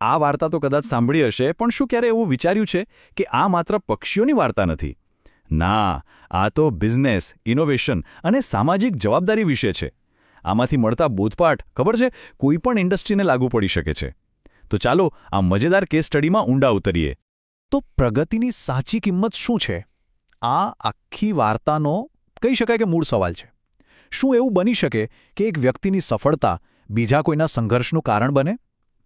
આ વાર્તા તો કદાચ સાંભળી હશે, પણ શું ક્યારે એવું વિચાર્યું છે કે આ માત્ર પક્ષીઓની વાર્તા નથી? ના, આ તો બિઝનેસ, ઇનોવેશન અને સામાજિક જવાબદારી વિશે છે. આમાંથી મળતા બોધપાઠ, ખબર છે? કોઈ પણ ઇન્ડસ્ટ્રીને લાગુ પડી શકે છે. તો ચાલો આ મજેદાર કેસ સ્ટડીમાં ઊંડા ઉતરીએ. તો પ્રગતિની સાચી કિંમત શું છે? આ આખી વાર્તાનો કહી શકાય કે મૂળ સવાલ છે. શું એવું બની શકે કે એક વ્યક્તિની સફળતા બીજા કોઈના સંઘર્ષનું કારણ બને?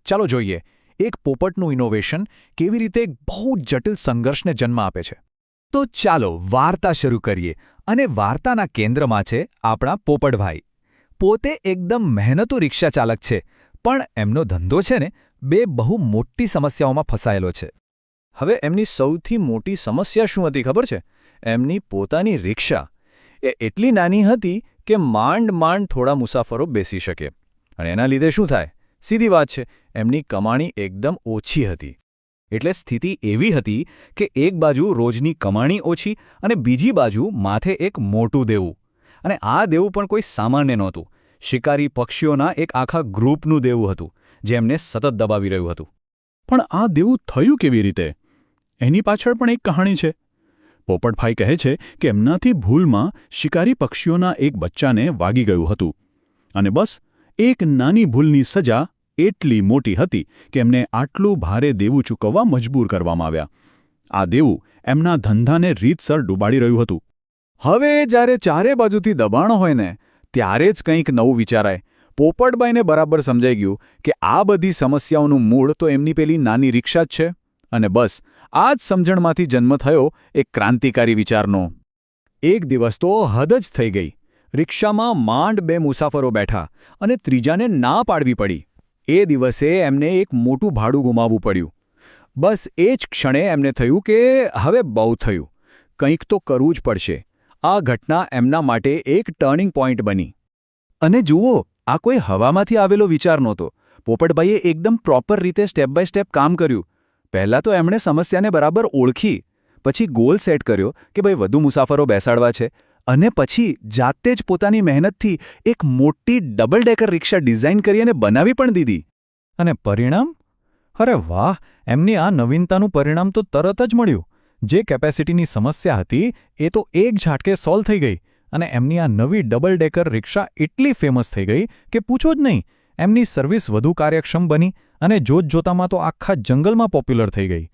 ચાલો જોઈએ. એક પોપટનું ઇનોવેશન કેવી રીતે એક બહુ જટિલ સંઘર્ષને જન્મ આપે છે. તો ચાલો વાર્તા શરૂ કરીએ અને વાર્તાના કેન્દ્રમાં છે આપણા પોપટભાઈ. પોતે એકદમ મહેનતુ રિક્ષા ચાલક છે, પણ એમનો ધંધો છે ને બે બહુ મોટી સમસ્યાઓમાં ફસાયેલો છે. હવે એમની સૌથી મોટી સમસ્યા શું હતી ખબર છે? એમની પોતાની રિક્ષા. એ એટલી નાની હતી કે માંડ માંડ થોડા મુસાફરો બેસી શકે. અને એના લીધે શું થાય? સીધી વાત છે, એમની કમાણી એકદમ ઓછી હતી. એટલે સ્થિતિ એવી હતી કે એક બાજુ રોજની કમાણી ઓછી અને બીજી બાજુ માથે એક મોટું દેવું. અને આ દેવું પણ કોઈ સામાન્ય નહોતું. શિકારી પક્ષીઓના એક આખા ગ્રુપનું દેવું હતું, જે એમને સતત દબાવી રહ્યું હતું. પણ આ દેવું થયું કેવી રીતે? એની પાછળ પણ એક કહાણી છે. પોપટભાઈ કહે છે કે એમનાથી ભૂલમાં શિકારી પક્ષીઓના એક બચ્ચાને વાગી ગયું હતું. અને બસ, એક નાની ભૂલની સજા એટલી મોટી હતી કે એમને આટલું ભારે દેવું ચૂકવવા મજબૂર કરવામાં આવ્યા. આ દેવું એમના ધંધાને રીતસર ડૂબાડી રહ્યું હતું. હવે જ્યારે ચારે બાજુથી દબાણ હોય ને, ત્યારે જ કંઈક નવું વિચારાય. પોપટબાઈને બરાબર સમજાઈ ગયું કે આ બધી સમસ્યાઓનું મૂળ તો એમની પેલી નાની રિક્ષા જ છે. અને બસ, આ જ સમજણમાંથી જન્મ થયો એક ક્રાંતિકારી વિચારનો. એક દિવસ તો હદ જ થઈ ગઈ. રિક્ષામાં માંડ બે મુસાફરો બેઠા અને ત્રીજાને ના પાડવી પડી. એ દિવસે એમને એક મોટું ભાડું ગુમાવવું પડ્યું. બસ એ જ ક્ષણે એમને થયું કે હવે બહુ થયું. કંઈક તો કરવું જ પડશે. આ ઘટના એમના માટે એક ટર્નિંગ પોઈન્ટ બની. અને જુઓ, આ કોઈ હવામાંથી આવેલો વિચાર નહોતો. પોપટભાઈએ એકદમ પ્રોપર રીતે સ્ટેપ બાય સ્ટેપ કામ કર્યું. પહેલાં તો એમણે સમસ્યાને બરાબર ઓળખી. પછી ગોલ સેટ કર્યો કે ભાઈ વધુ મુસાફરો બેસાડવા છે. અને પછી જાતે જ પોતાની મહેનતથી એક મોટી ડબલ ડેકર રિક્ષા ડિઝાઇન કરી અને બનાવી પણ દીધી. અને પરિણામ? અરે વાહ, એમની આ નવીનતાનું પરિણામ તો તરત જ મળ્યું. જે કેપેસિટીની સમસ્યા હતી, એ તો એક ઝાટકે સોલ્વ થઈ ગઈ. અને એમની આ નવી ડબલ ડેકર રિક્ષા એટલી ફેમસ થઈ ગઈ કે પૂછો જ નહીં, એમની સર્વિસ વધુ કાર્યક્ષમ બની અને જોતજોતામાં તો આખા જંગલમાં પોપ્યુલર થઈ ગઈ.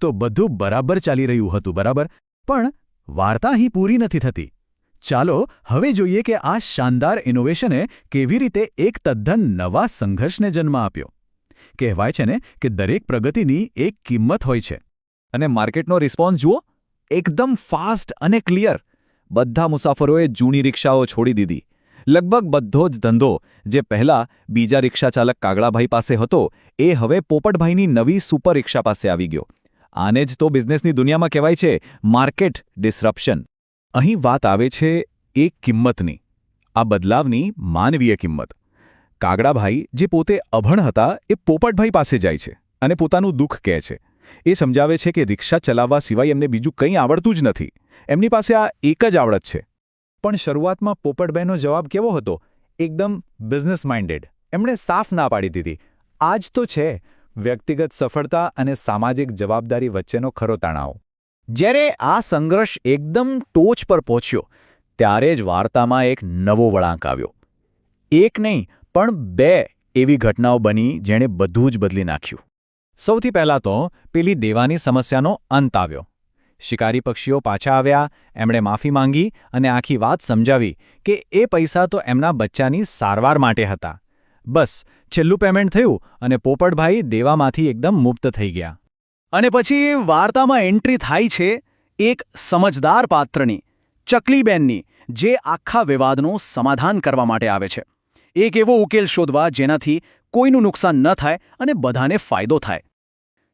તો બધું બરાબર ચાલી રહ્યું હતું, બરાબર? પણ વાર્તા અહીં પૂરી નથી થતી. ચાલો હવે જોઈએ કે આ શાનદાર ઇનોવેશને કેવી રીતે એક તદ્દન નવા સંઘર્ષને જન્મ આપ્યો. કહેવાય છે ને કે દરેક પ્રગતિની એક કિંમત હોય છે. અને માર્કેટનો રિસ્પોન્સ જુઓ, એકદમ ફાસ્ટ અને ક્લિયર બધા મુસાફરોએ જૂની રિક્ષાઓ છોડી દીધી. લગભગ બધો જ ધંધો જે પહેલા બીજા રિક્ષાચાલક કાગડાભાઈ પાસે હતો, એ હવે પોપટભાઈની નવી સુપર રિક્ષા પાસે આવી ગયો. આને જ તો બિઝનેસની દુનિયામાં કહેવાય છે માર્કેટ ડિસરપ્શન અહીં વાત આવે છે એક કિંમતની, આ બદલાવની માનવીય કિંમત. કાગડાભાઈ જે પોતે અભણ હતા એ પોપટભાઈ પાસે જાય છે અને પોતાનું દુઃખ કહે છે. એ સમજાવે છે કે રિક્ષા ચલાવવા સિવાય એમને બીજું કંઈ આવડતું જ નથી. એમની પાસે આ એક જ આવડત છે. પણ શરૂઆતમાં પોપટભાઈનો જવાબ કેવો હતો? એકદમ બિઝનેસ માઇન્ડેડ એમણે સાફ ના પાડી દીધી. આ જ તો છે વ્યક્તિગત સફળતા અને સામાજિક જવાબદારી વચ્ચેનો ખરો તણાવ. જ્યારે આ સંઘર્ષ એકદમ ટોચ પર પહોંચ્યો, ત્યારે જ વાર્તામાં એક નવો વળાંક આવ્યો. એક નહીં, પણ બે એવી ઘટનાઓ બની જેણે બધું જ બદલી નાખ્યું. સૌથી પહેલાં તો પેલી દેવાની સમસ્યાનો અંત આવ્યો. શિકારી પક્ષીઓ પાછા આવ્યા, એમણે માફી માંગી અને આખી વાત સમજાવી કે એ પૈસા તો એમના બચ્ચાની સારવાર માટે હતા. બસ, છેલ્લું પેમેન્ટ થયું અને પોપટભાઈ દેવામાંથી એકદમ મુક્ત થઈ ગયા. અને પછી વાર્તામાં એન્ટ્રી થાય છે એક સમજદાર પાત્રની, ચકલીબેનની, જે આખા વિવાદનું સમાધાન કરવા માટે આવે છે. એક એવો ઉકેલ શોધવા જેનાથી કોઈનું નુકસાન ન થાય અને બધાને ફાયદો થાય.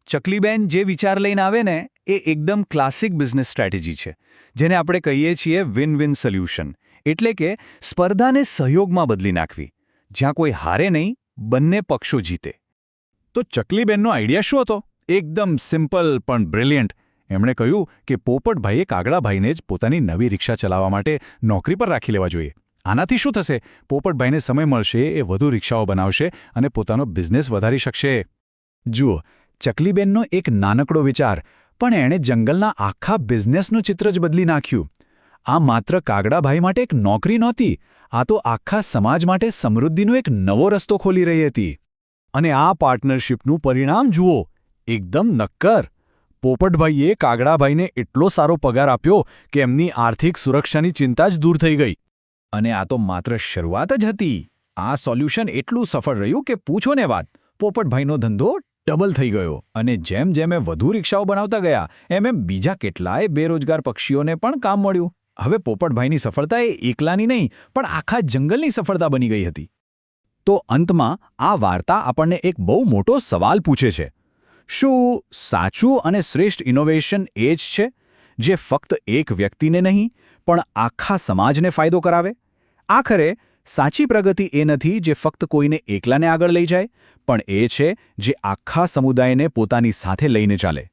ચકલીબેન જે વિચાર લઈને આવે ને, એ એકદમ ક્લાસિક બિઝનેસ સ્ટ્રેટેજી છે, જેને આપણે કહીએ છીએ વિન વિન સોલ્યુશન. એટલે કે સ્પર્ધાને સહયોગમાં બદલી નાખવી. જ્યાં કોઈ હારે નહીં, બંને પક્ષો જીતે. તો ચકલીબેનનો આઈડિયા શું હતો? એકદમ સિમ્પલ પણ બ્રિલિયન્ટ. એમણે કહ્યું કે પોપટભાઈએ કાગડાભાઈને જ પોતાની નવી રિક્ષા ચલાવવા માટે નોકરી પર રાખી લેવા જોઈએ. આનાથી શું થશે? પોપટભાઈને સમય મળશે, એ વધુ રિક્ષાઓ બનાવશે અને પોતાનો બિઝનેસ વધારી શકશે. જુઓ, ચકલીબેનનો એક નાનકડો વિચાર, પણ એણે જંગલના આખા બિઝનેસનું ચિત્ર જ બદલી નાખ્યું. આ માત્ર કાગડાભાઈ માટે એક નોકરી નહોતી, આ તો આખા સમાજ માટે સમૃદ્ધિનો એક નવો રસ્તો ખોલી રહી હતી. અને આ પાર્ટનરશિપનું પરિણામ જુઓ એકદમ નક્કર. પોપટભાઈએ કાગડાભાઈને એટલો સારો પગાર આપ્યો કે એમની આર્થિક સુરક્ષાની ચિંતા જ દૂર થઈ ગઈ. અને આ તો માત્ર શરૂઆત જ હતી. આ સોલ્યુશન એટલું સફળ રહ્યું કે પૂછો ને વાત, પોપટભાઈનો ધંધો ડબલ થઈ ગયો. અને જેમ જેમ એ વધુ રિક્ષાઓ બનાવતા ગયા, એમ એમ બીજા કેટલાય બેરોજગાર પક્ષીઓને પણ કામ મળ્યું. હવે પોપટભાઈની સફળતા એ એકલાની નહીં, પણ આખા જંગલની સફળતા બની ગઈ હતી. તો અંતમાં આ વાર્તા આપણને એક બહુ મોટો સવાલ પૂછે છે. શું સાચું અને શ્રેષ્ઠ ઇનોવેશન એ જ છે? જે ફક્ત એક વ્યક્તિને નહીં, પણ આખા સમાજને ફાયદો કરાવે? આખરે, સાચી પ્રગતિ એ નથી જે ફક્ત કોઈને એકલાને આગળ લઈ જાય, પણ એ છે જે આખા સમુદાયને પોતાની સાથે લઈને ચાલે.